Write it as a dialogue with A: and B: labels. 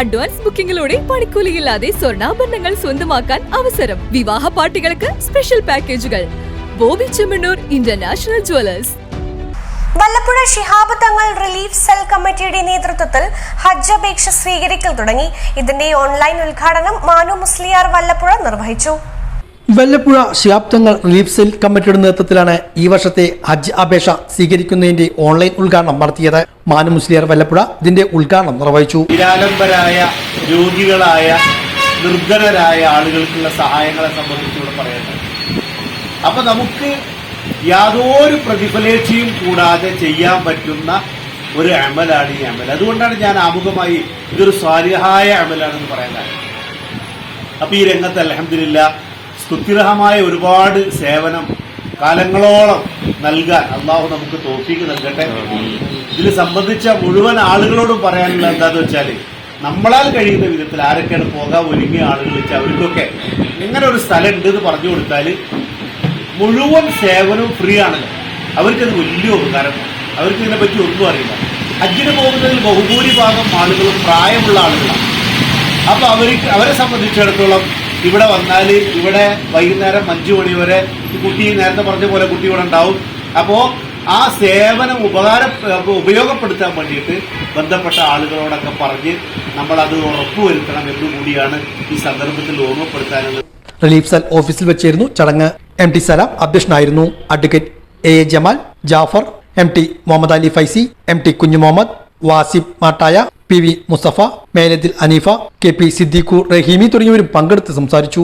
A: Advance ബുക്കിംഗിലൂടെ പണിക്കൂലിയില്ലാതെ സ്വർണാഭരണങ്ങൾ സ്വന്തമാക്കാൻ അവസരം. വിവാഹ പാർട്ടികൾക്ക് സ്പെഷ്യൽ പാക്കേജുകൾ. Bobby Chemmanur international jewellers
B: Vallapuzha Shihab Thangal relief cell കമ്മിറ്റിയുടെ നേതൃത്വത്തിൽ ഹജ്ജ് അപേക്ഷ സ്വീകരിക്കൽ തുടങ്ങി. ഇതിന്റെ ഓൺലൈൻ ഉദ്ഘാടനം മാനു മുസ്ലിയാർ വല്ലപ്പുഴ നിർവഹിച്ചു.
C: വല്ലപ്പുഴ ശിയാബ്ദങ്ങൾ റിലീഫ് സെൽ കമ്മിറ്റിയുടെ നേതൃത്വത്തിലാണ് ഈ വർഷത്തെ ഹജ്ജ് അപേക്ഷ സ്വീകരിക്കുന്നതിന്റെ ഓൺലൈൻ ഉദ്ഘാടനം നടത്തിയത് മാനു മുസ്ലിയാർ വല്ലപ്പുഴ. ഇതിന്റെ ഉദ്ഘാടനം നിർവഹിച്ചു.
D: നിരാലംബരായ രോഗികളായ നിർധനരായ ആളുകൾക്കുള്ള സഹായങ്ങളെ സംബന്ധിച്ചുകൂടെ പറയുന്നത് അപ്പൊ നമുക്ക് യാതൊരു പ്രതിഫലേച്ഛയും കൂടാതെ ചെയ്യാൻ പറ്റുന്ന ഒരു അമലാണ് ഈ അമൽ. അതുകൊണ്ടാണ് ഞാൻ ആമുഖമായി ഇതൊരു സ്വാലിഹായ അമലാണെന്ന് കാരണം. അപ്പൊ ഈ രംഗത്ത് അലഹമില്ല സ്തുത്യർഹമായ ഒരുപാട് സേവനം കാലങ്ങളോളം നൽകാൻ അള്ളാഹു നമുക്ക് തോഫീക്ക് നൽകട്ടെ. ഇതിൽ സംബന്ധിച്ച മുഴുവൻ ആളുകളോടും പറയാനുള്ള എന്താന്ന് വെച്ചാൽ നമ്മളാൽ കഴിയുന്ന വിധത്തിൽ ആരൊക്കെയാണ് പോകാൻ ഒരുങ്ങിയ ആളുകൾ വെച്ചാൽ അവർക്കൊക്കെ ഇങ്ങനെ ഒരു സ്ഥലം ഉണ്ട് എന്ന് പറഞ്ഞു കൊടുത്താൽ മുഴുവൻ സേവനവും ഫ്രീ ആണല്ലോ. അവർക്കത് വലിയ ഉപകാരമാണ് അവർക്ക് ഇതിനെപ്പറ്റി ഒന്നും അറിയില്ല. ഹജ്ജിന് പോകുന്നതിൽ ബഹുഭൂരിഭാഗം ആളുകളും പ്രായമുള്ള ആളുകളാണ്. അപ്പൊ അവർക്ക് അവരെ സംബന്ധിച്ചിടത്തോളം ഇവിടെ വന്നാൽ ഇവിടെ വൈകുന്നേരം അഞ്ചു മണി വരെ കുട്ടി നേരത്തെ പറഞ്ഞ പോലെ കുട്ടി ഇവിടെ ഉണ്ടാവും. അപ്പോൾ ആ സേവനം ഉപകാര ഉപയോഗപ്പെടുത്താൻ വേണ്ടിയിട്ട് ബന്ധപ്പെട്ട ആളുകളോടൊക്കെ പറഞ്ഞ് നമ്മളത് ഉറപ്പുവരുത്തണം എന്നുകൂടിയാണ് ഈ സന്ദർഭത്തിൽ ഓർമ്മപ്പെടുത്താനുള്ളത്.
C: റിലീഫ് സെൽ ഓഫീസിൽ വെച്ചായിരുന്നു ചടങ്ങ്. എം ടി സലാം അധ്യക്ഷനായിരുന്നു advocate A A Jamal Jafar M T Muhammad Ali Faizy M T Kunhu Muhammad Wasif Mattaya P V Mustafa Meladil Aneefa K P Siddique Rahimi തുടങ്ങിയവരും പങ്കെടുത്ത് സംസാരിച്ചു.